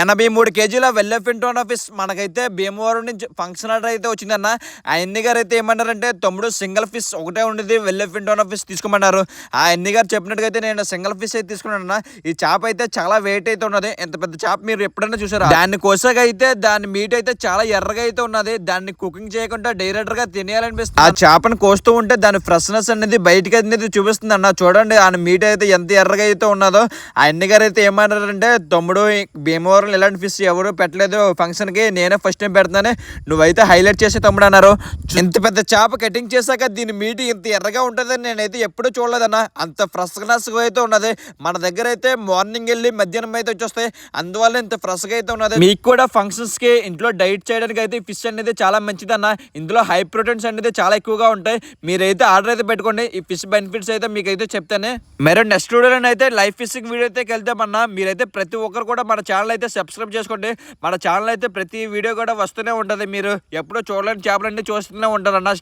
ఎనభై మూడు కేజీల వెల్లెఫింటోన్ ఆఫీస్ మనకైతే భీమవరం నుంచి ఫంక్షన్ ఆర్డర్ అయితే వచ్చిందన్న. ఆ ఎన్ని గారు అయితే ఏమన్నారంటే తమ్ముడు సింగిల్ ఫిష్ ఒకటే ఉండేది వెల్లెఫింటోన్ ఆఫీస్ తీసుకోమన్నారు. ఆ ఎన్ని గారు చెప్పినట్టుగా అయితే నేను సింగిల్ ఫిష్ అయితే తీసుకున్నాను ఈ చేప అయితే చాలా వెయిట్ అయితే ఉన్నది. ఎంత పెద్ద చేప మీరు ఎప్పుడైనా చూసారా? దాన్ని కోసాక అయితే దాని మీట్ అయితే చాలా ఎర్రగా అయితే ఉన్నది. దాన్ని కుకింగ్ చేయకుండా డైరెక్టర్గా తినేయాలనిపిస్తుంది. ఆ చేపను కోస్తూ ఉంటే దాని ఫ్రెష్నెస్ అనేది బయటకి అనేది చూపిస్తుంది అన్న చూడండి ఆ మీట్ అయితే ఎంత ఎర్రగా అయితే ఉన్నదో. ఆ ఎన్ని గారు అయితే ఏమన్నారంటే తమ్ముడు భీమవరం ఇలాంటి ఫిష్ ఎవరు పెట్టలేదు ఫంక్షన్కి నేనే ఫస్ట్ టైం పెడతానే. నువ్వైతే హైలైట్ చేసే తమ్ముడు అన్నారు. ఇంత పెద్ద చేప కటింగ్ చేశాక దీని మీట్ ఇంత ఎర్రగా ఉంటుందని నేనైతే ఎప్పుడూ చూడలేదన్న. అంత ఫ్రెష్నెస్ అయితే ఉన్నది. మన దగ్గర అయితే మార్నింగ్ వెళ్ళి మధ్యాహ్నం అయితే వచ్చేస్తాయి. అందువల్ల ఇంత ఫ్రెష్గా అయితే ఉన్నది. మీకు కూడా ఫంక్షన్స్కి ఇంట్లో డైట్ చేయడానికి అయితే ఫిష్ అనేది చాలా మంచిదన్న. ఇందులో హై ప్రోటీన్స్ అనేది చాలా ఎక్కువగా ఉంటాయి. మీరైతే ఆర్డర్ అయితే పెట్టుకోండి. ఈ ఫిష్ బెనిఫిట్స్ అయితే మీకు అయితే చెప్తానే. మరి నెక్స్ట్ వీడియోలో అయితే లైఫ్ ఫిషింగ్ వీడియో అయితే వెళ్తామన్నా మీరైతే ప్రతి ఒక్కరు కూడా మన ఛానల్ అయితే సబ్స్క్రైబ్ చేసుకోండి. మన ఛానల్ అయితే ప్రతి వీడియో కూడా వస్తూనే ఉంటుంది. మీరు ఎప్పుడూ చూడలేని చేపలన్నీ చూస్తూనే ఉంటారు అన్న